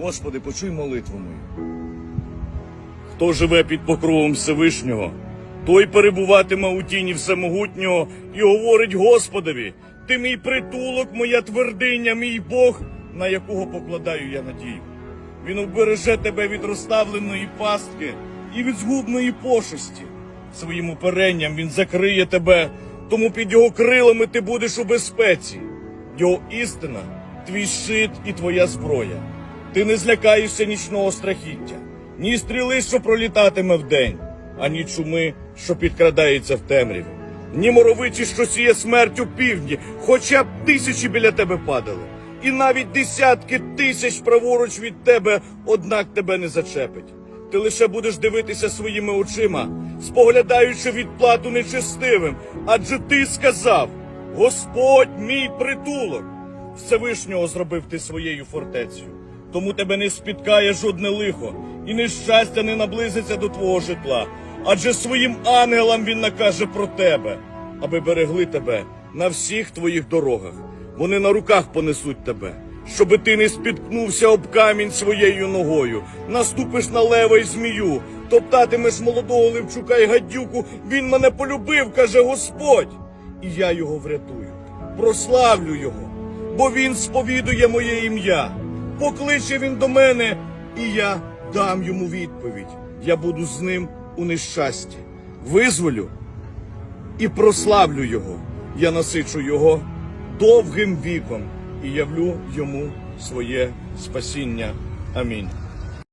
Господи, почуй молитву мою. Хто живе під покровом Всевишнього, той перебуватиме у тіні Всемогутнього і говорить Господові, ти мій притулок, моя твердиня, мій Бог, на якого покладаю я надію. Він обереже тебе від розставленої пастки і від згубної пошесті. Своїм уперенням він закриє тебе, тому під його крилами ти будеш у безпеці. Його істина, твій щит і твоя зброя. Ти не злякаєшся нічного страхіття, ні стріли, що пролітатиме вдень, ані чуми, що підкрадається в темряві, ні моровичі, що сіє смерть у півдні, хоча б тисячі біля тебе падали, і навіть десятки тисяч праворуч від тебе, однак тебе не зачепить. Ти лише будеш дивитися своїми очима, споглядаючи відплату нечестивим, адже ти сказав: Господь мій притулок. Всевишнього зробив ти своєю фортецею. Тому тебе не спіткає жодне лихо, і нещастя не наблизиться до твого житла. Адже своїм ангелам він накаже про тебе, аби берегли тебе на всіх твоїх дорогах. Вони на руках понесуть тебе, щоби ти не спіткнувся об камінь своєю ногою, наступиш на лева й змію, топтатимеш молодого левчука й гадюку. Він мене полюбив, каже Господь, і я його врятую, прославлю його бо він сповідує моє ім'я. Покличе він до мене, і я дам йому відповідь. Я буду з ним у нещасті, визволю і прославлю його. Я насичу його довгим віком і явлю йому своє спасіння. Амінь.